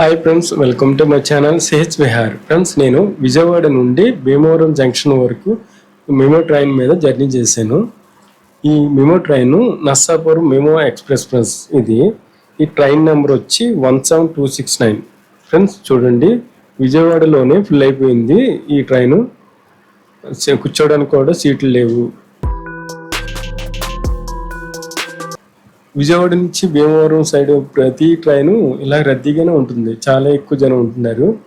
Hi friends welcome to my channel CH Vihar friends నేను విజయవాడ నుండి Bhimavaram junction వరకు memo train మీద జర్నీ చేశాను. ఈ memo train Narsapuram memo express friends ఇది. ఈ ట్రైన్ నెంబర్ వచ్చి one seven two six nine. Friends చూడండి విజయవాడలోనే ఫుల్ అయిపోయింది ఈ ట్రైన్. కూర్చోడానికి కూడా సీట్లు లేవు. విజయవాడ నుంచి భీమవరం సైడ్ ప్రతి ట్రైన్ ఇలా రద్దీగానే ఉంటుంది. చాలా ఎక్కువ జనం ఉంటున్నారు.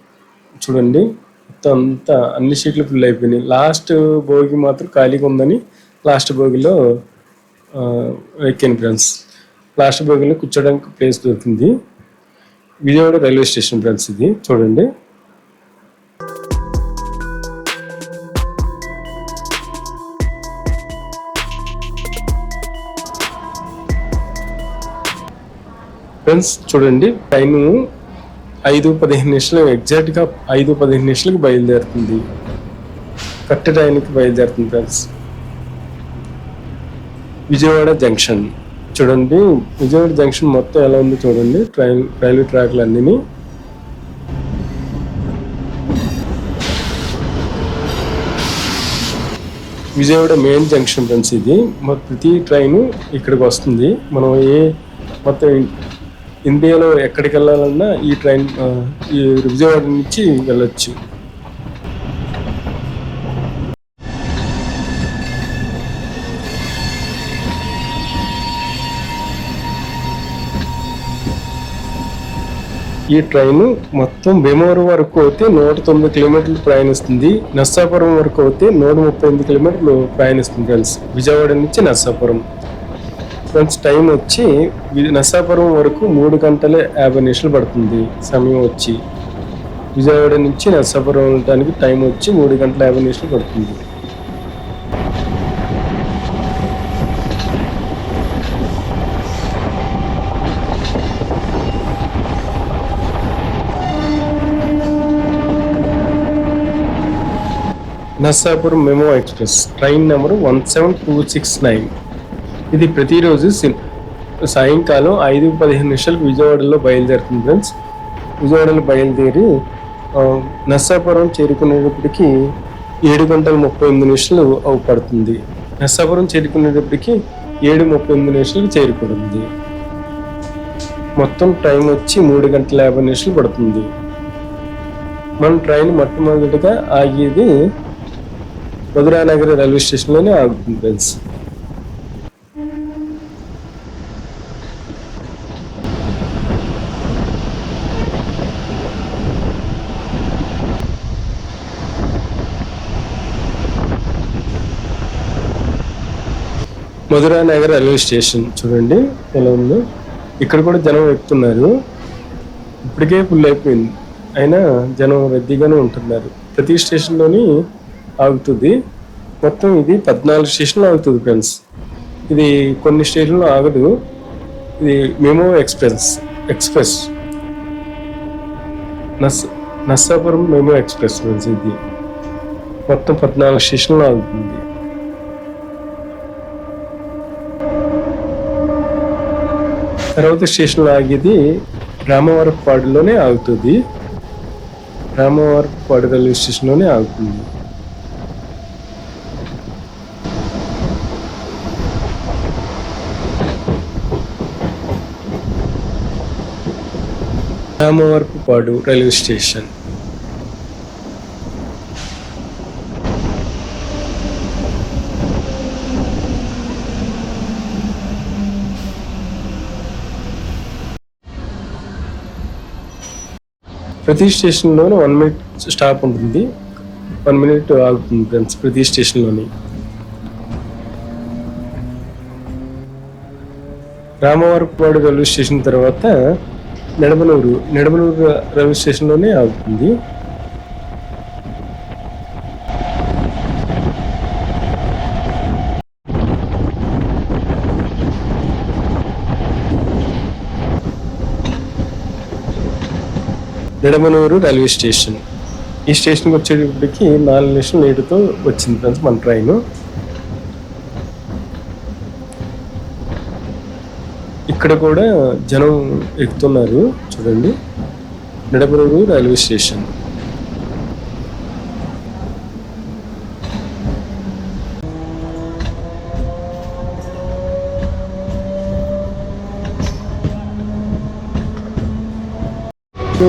చూడండి మొత్తం అంతా అన్ని సీట్లు ఫుల్ అయిపోయినాయి. లాస్ట్ భోగి మాత్రం ఖాళీగా ఉందని లాస్ట్ భోగిలో ఆ, ఎక్కాను ఫ్రెండ్స్. లాస్ట్ భోగిలో కూర్చోడానికి ప్లేస్ దొరికింది. విజయవాడ రైల్వే స్టేషన్ ఫ్రెండ్స్ ఇది. చూడండి. ఫ్రెండ్స్ చూడండి టైము ఐదు పదిహేను నిమిషాలు ఎగ్జాక్ట్గా ఐదు పదిహేను నిమిషాలకు బయలుదేరుతుంది. కరెక్ట్ టైంకి బయలుదేరుతుంది ఫ్రెండ్స్ విజయవాడ జంక్షన్. చూడండి విజయవాడ జంక్షన్ మొత్తం ఎలా ఉందో చూడండి ట్రైన్ రైల్వే ట్రాక్లు అన్నీ విజయవాడ మెయిన్ జంక్షన్ ఫ్రెండ్స్ ఇది. ప్రతి ట్రైన్ ఇక్కడికి వస్తుంది. మనం ఏ మొత్తం ఇండియాలో ఎక్కడికి వెళ్ళాలన్నా ఈ ట్రైన్ ఈ విజయవాడ నుంచి వెళ్ళొచ్చు. ఈ ట్రైన్ మొత్తం భీమవరం వరకు అయితే నూట తొమ్మిది కిలోమీటర్లు ప్రయాణిస్తుంది. నర్సాపురం వరకు అయితే నూట ముప్పై ఎనిమిది కిలోమీటర్లు ప్రయాణిస్తుంది కలిసి విజయవాడ నుంచి నర్సాపురం. ఫ్రెండ్స్ టైం వచ్చి నర్సాపురం వరకు మూడు గంటల యాభై నిమిషాలు పడుతుంది సమయం వచ్చి. విజయవాడ నుంచి నర్సాపురం వెళ్ళడానికి టైం వచ్చి మూడు గంటల యాభై నిమిషాలు పడుతుంది. Narsapuram memo express train number one seven two six nine. ఇది ప్రతిరోజు సి- సాయంకాలం ఐదు పదిహేను నిమిషాలకు విజయవాడలో బయలుదేరుతుంది ఫ్రెండ్స్. విజయవాడలో బయలుదేరి నర్సాపురం చేరుకునేటప్పటికి ఏడు గంటల ముప్పై ఎనిమిది నిమిషాలు అవుపడుతుంది నర్సాపురం చేరుకునేటప్పటికి ఏడు ముప్పై ఎనిమిది నిమిషాలకు చేరుకుంటుంది. మొత్తం టైం వచ్చి మూడు గంటల యాభై నిమిషాలు పడుతుంది. మన ట్రైన్ మొట్టమొదటిగా ఆగేది మధురానగర్ రైల్వే స్టేషన్లోనే ఆగుతుంది friends. Madhura Nagar railway station చూడండి ఎలా ఉందో. ఇక్కడ కూడా జనం ఎక్కుతున్నారు. ఇప్పటికే ఫుల్ అయిపోయింది. అయినా జనం రద్దీగానే ఉంటున్నారు. ప్రతి స్టేషన్లోని ఆగుతుంది. మొత్తం ఇది పద్నాలుగు స్టేషన్లు ఆగుతుంది ఫ్రెండ్స్ ఇది కొన్ని స్టేషన్లో ఆగదు. ఇది మెమో ఎక్స్ప్రెస్ ఎక్స్ప్రెస్. నస్ నర్సాపురం మెమో ఎక్స్ప్రెస్ ఫ్రెండ్స్ ఇది. మొత్తం పద్నాలుగు స్టేషన్లు ఆగుతుంది. తర్వాత స్టేషన్లో ఆగేది రామవరపాడులోనే ఆగుతుంది. రామవరపాడు రైల్వే స్టేషన్లోనే ఆగుతుంది. Ramavarappadu railway station. ప్రతి స్టేషన్లోనూ వన్ మినిట్ స్టాప్ ఉంటుంది. వన్ మినిట్ ఆగుతుంది ఫ్రెండ్స్ ప్రతి స్టేషన్లోని. రామవరపుపాడు రైల్వే స్టేషన్ తర్వాత నెడమనూరు నెడమనూరు రైల్వే స్టేషన్లోనే ఆగుతుంది. Nidamanuru railway station. ఈ స్టేషన్కి వచ్చేటప్పటికి నాలుగు నిమిషం లేటుతో వచ్చింది ఫ్రెండ్స్ మన ట్రైన్. ఇక్కడ కూడా జనం ఎక్కుతున్నారు చూడండి. Nidamanuru railway station. So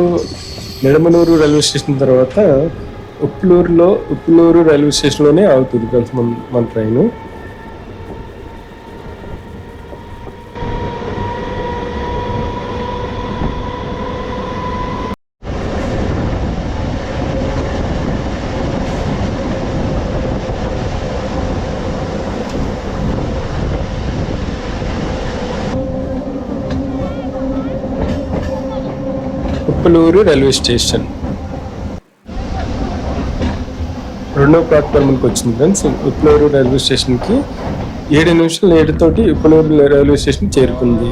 Nidamanuru railway station తర్వాత ఉప్పులూరులో ఉప్పులూరు రైల్వే స్టేషన్లోనే ఆగుతుంది కొంచెం మన మన ట్రైన్. Uppuluru railway station. రెండో ప్లాట్ఫామ్కి వచ్చింది ఫ్రెండ్స్. ఉప్పలూరు రైల్వే స్టేషన్కి ఏడు నిమిషాలు ఏడుతోటి ఉప్పలూరు రైల్వే స్టేషన్ చేరుకుంది.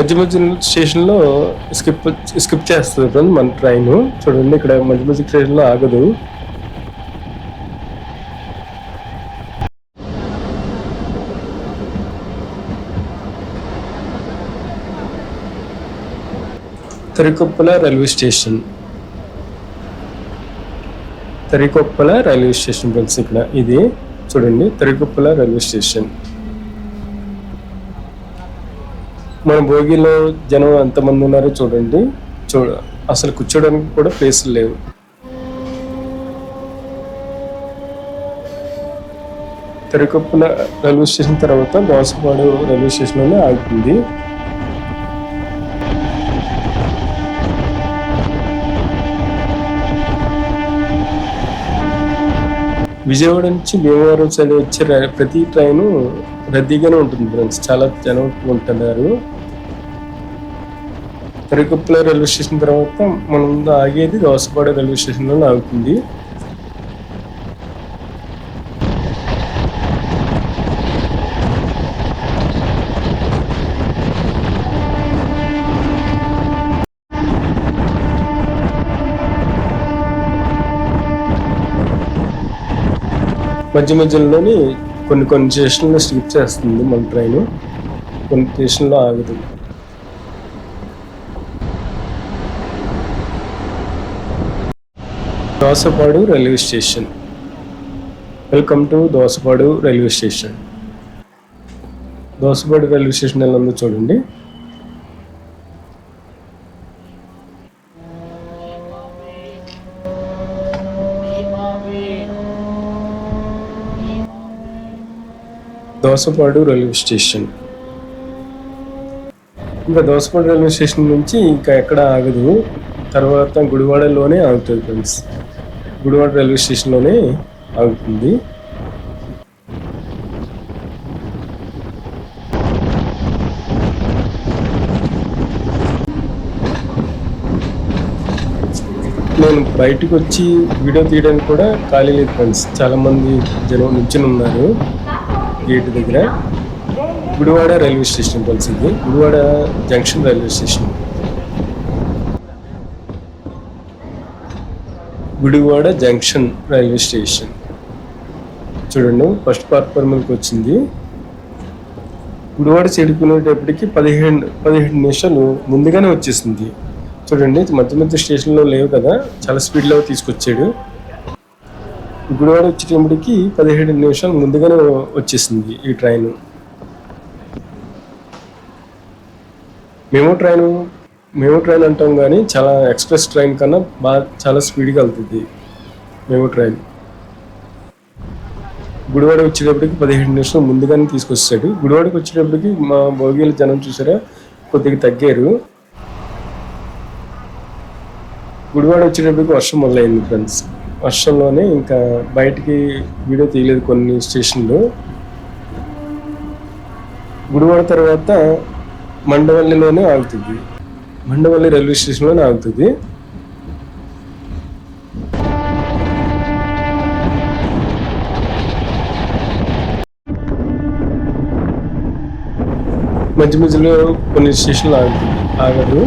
మధ్య మధ్య స్టేషన్లో స్కిప్ స్కిప్ చేస్తుంది మన ట్రైన్ చూడండి ఇక్కడ మధ్య మధ్య స్టేషన్లో ఆగదు. Tarigoppula railway station Tarigoppula railway station friends ఇక్కడ ఇది. చూడండి తరికొప్పల రైల్వే స్టేషన్ మన భోగిలో జనం ఎంతమంది ఉన్నారో చూడండి. చూ అసలు కూర్చోడానికి కూడా ప్లేసులు లేవు. తెరకొప్పుల రైల్వే స్టేషన్ తర్వాత దోసపాడు రైల్వే స్టేషన్లోనే ఆగుతుంది విజయవాడ నుంచి భీమవరం సైడ్ వచ్చే ప్రతి ట్రైను రద్దీగానే ఉంటుంది ఫ్రెండ్స్. చాలా జనం ఉంటున్నారు. తరికుప్పల రైల్వే స్టేషన్ తర్వాత మనం ఆగేది దోసపాడ రైల్వే స్టేషన్లో ఆగుతుంది మధ్య మధ్యలోని కొన్ని కొన్ని స్టేషన్లో స్కిప్ చేస్తుంది మన ట్రైన్. కొన్ని స్టేషన్లో ఆగదు. Dosapadu railway station. Welcome to Dosapadu railway station. Dosapadu railway station ఎలా ఉందో చూడండి. Dosapadu railway station. ఇంకా దోసపాడు రైల్వే స్టేషన్ నుంచి ఇంకా ఎక్కడ ఆగదు. తర్వాత గుడివాడలోనే ఆగుతుంది ఫ్రెండ్స్. గుడివాడ రైల్వే స్టేషన్లోనే ఆగుతుంది. నేను బయటకు వచ్చి వీడియో తీయడానికి కూడా ఖాళీ లేదు ఫ్రెండ్స్. చాలామంది జనం నిల్చుని ఉన్నారు. గేట్ దగ్గర గుడివాడ రైల్వే స్టేషన్ కలిసింది. Gudivada junction railway station. Gudivada junction railway station. చూడండి ఫస్ట్ ప్లాట్ఫార్మ్కి వచ్చింది. గుడివాడ చేరుకునేటప్పటికి పదిహేను పదిహేడు నిమిషాలు ముందుగానే వచ్చేసింది. చూడండి మధ్య మధ్య స్టేషన్లో లేవు కదా చాలా స్పీడ్లో తీసుకొచ్చాడు. గుడివాడ వచ్చేటప్పటికి పదిహేడు నిమిషాలు ముందుగానే వచ్చేసింది ఈ ట్రైన్. మేము ట్రైన్ మేము ట్రైన్ అంటాం కానీ చాలా ఎక్స్ప్రెస్ ట్రైన్ కన్నా బాగా చాలా స్పీడ్గా వెళ్తుంది మేము ట్రైన్. గుడివాడ వచ్చేటప్పటికి పదిహేడు నిమిషాలు ముందుగానే తీసుకొచ్చాడు. గుడివాడకి వచ్చేటప్పటికి మా భోగిల జనం చూసారా? కొద్దిగా తగ్గారు. గుడివాడ వచ్చేటప్పటికి వర్షం మొదలైంది ఫ్రెండ్స్ వర్షంలోనే ఇంకా బయటికి వీడియో తీయలేదు కొన్ని స్టేషన్లు. గుడివాడ తర్వాత మండవల్లిలోనే ఆగుతుంది. మండవల్లి రైల్వే స్టేషన్లోనే ఆగుతుంది. మధ్య మధ్యలో కొన్ని స్టేషన్లు ఆగుతుంది. ఆగదు.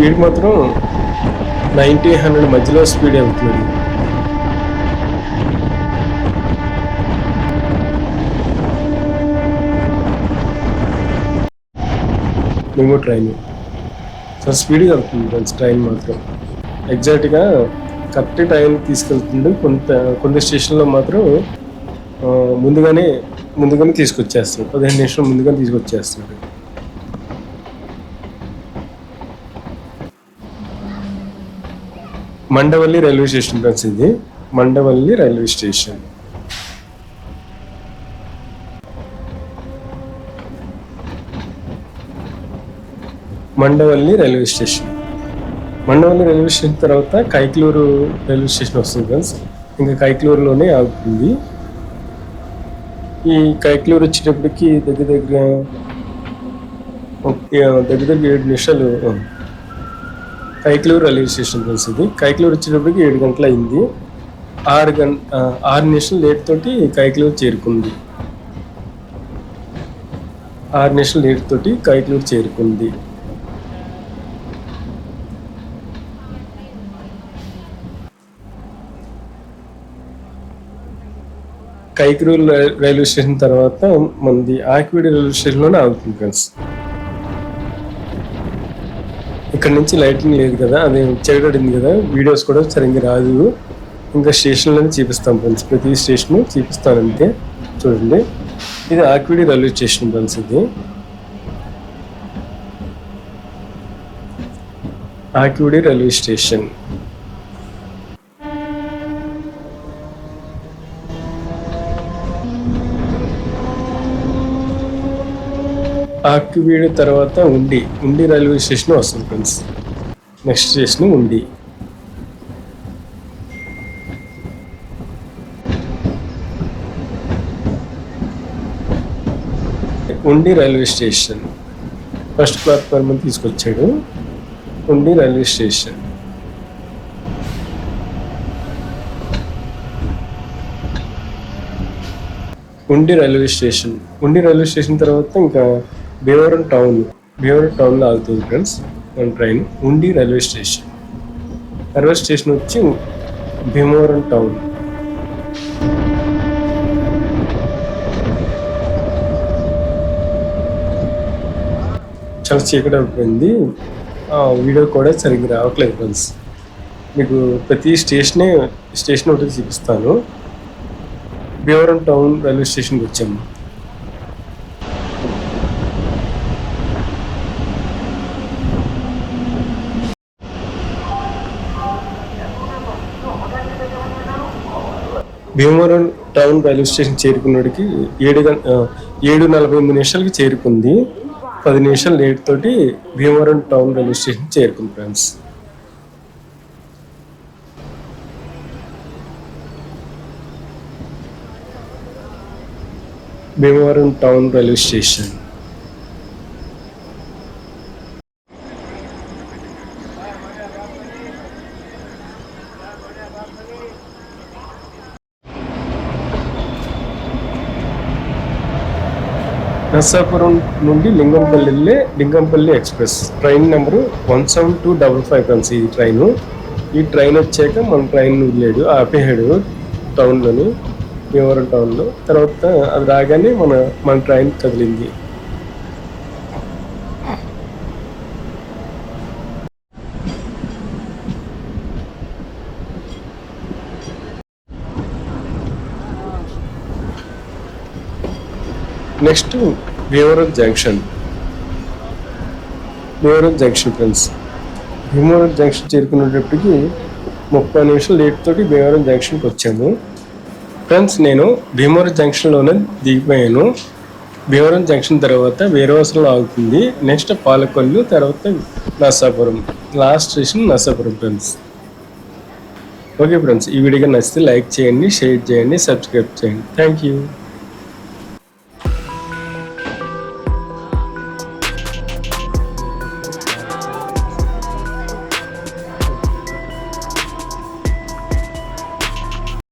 స్పీడ్ మాత్రం నైంటీ హండ్రెడ్ మధ్యలో స్పీడ్ వెళ్తుంది మేము ట్రైన్. చాలా స్పీడ్గా వెళ్తుంది ఫ్రెండ్స్ ట్రైన్ మాత్రం. ఎగ్జాక్ట్గా కరెక్ట్ టైం తీసుకెళ్తుంది. కొంత కొన్ని స్టేషన్లో మాత్రం ముందుగానే ముందుగానే తీసుకొచ్చేస్తారు పదిహేను నిమిషాలు ముందుగానే తీసుకొచ్చేస్తాడు. మండవల్లి రైల్వే స్టేషన్ ఫ్రెండ్స్ ఇది. Mandavalli railway station. Mandavalli railway station. Mandavalli railway station తర్వాత కైక్లూరు రైల్వే స్టేషన్ వస్తుంది ఫ్రెండ్స్. ఇంకా కైక్లూరులోనే ఆగుతుంది. ఈ కైక్లూరు వచ్చేటప్పటికి దగ్గర దగ్గర దగ్గర దగ్గర ఏడు నిమిషాలు కైక్లూరు రైల్వే స్టేషన్ తెలిసింది ఇది. కైక్లూరు వచ్చేటప్పటికి ఏడు గంటలు అయింది ఆరు గంట ఆరు నిమిషం లేట్ తోటి కైక్లూరు చేరుకుంది. ఆరు నిమిషం లేట్ తోటి కైక్లూరు చేరుకుంది. కైక్లూరు రై- రైల్వే స్టేషన్ తర్వాత మనది ఆకివీడి రైల్వే స్టేషన్లోనే ఆగుతుంది ఫ్రెండ్స్. ఇక్కడ నుంచి లైటింగ్ లేదు కదా అది చెడగడింది కదా వీడియోస్ కూడా సరిగ్గా రాదు. ఇంకా స్టేషన్లోనే చూపిస్తాం ఫ్రెండ్స్ ప్రతి స్టేషన్ చూపిస్తాను అంతే. చూడండి. ఇది ఆక్విడి రైల్వే స్టేషన్ ఫ్రెండ్స్ ఇది. Akividu railway station. ఆక్విడి తర్వాత ఉండి ఉండి రైల్వే స్టేషన్ వస్తుంది friends. Next station Undi. Undi railway station. First platform తీసుకొచ్చాడు. Undi railway station. Undi railway station. Undi railway station తర్వాత ఇంకా భీమవరం టౌన్ భీమవరం టౌన్లో ఆగుతుంది ఫ్రెండ్స్ మన ట్రైన్ ఉండి రైల్వే స్టేషన్ రైల్వే స్టేషన్ వచ్చి భీమవరం టౌన్. చాలా చీకటి అయిపోయింది. ఆ, వీడియో కూడా సరిగ్గా రావట్లేదు ఫ్రెండ్స్ మీకు ప్రతి స్టేషనే స్టేషన్ ఒకటి చూపిస్తాను. భీమవరం టౌన్ రైల్వే స్టేషన్కి వచ్చాము. భీమవరం టౌన్ రైల్వే స్టేషన్ చేరుకున్నడికి ఏడు గంట ఏడు నలభై ఎనిమిది నిమిషాలకి చేరుకుంది. పది నిమిషాలు లేట్ తోటి భీమవరం టౌన్ రైల్వే స్టేషన్ చేరుకుంది friends. Bhimavaram town railway station. Narasapuram నుండి లింగంపల్లి వెళ్ళే Lingampally express. Train number one seven two double five కన్స్ ఈ ట్రైన్. ఈ ట్రైన్ వచ్చాక మన ట్రైన్ వదిలేడు ఆపేయాడు టౌన్లోని భీమవరం టౌన్లో. తర్వాత అది రాగానే మన మన ట్రైన్ కదిలింది. Next Bhimavaram junction Bhimavaram junction friends Bhimavaram junction చేరుకునేటప్పటికి ముప్పై నిమిషాలు లేట్ తోటి భీమవరం జంక్షన్కి వచ్చాము. ఫ్రెండ్స్ నేను భీమవరం జంక్షన్లోనే దిగిపోయాను. భీమవరం జంక్షన్ తర్వాత వీరవాసంలో ఆగుతుంది. నెక్స్ట్ పాలకొల్లు తర్వాత Narsapuram. Last station Narsapuram friends okay friends ఈ వీడియో నచ్చితే లైక్ చేయండి షేర్ చేయండి సబ్స్క్రైబ్ చేయండి. Thank you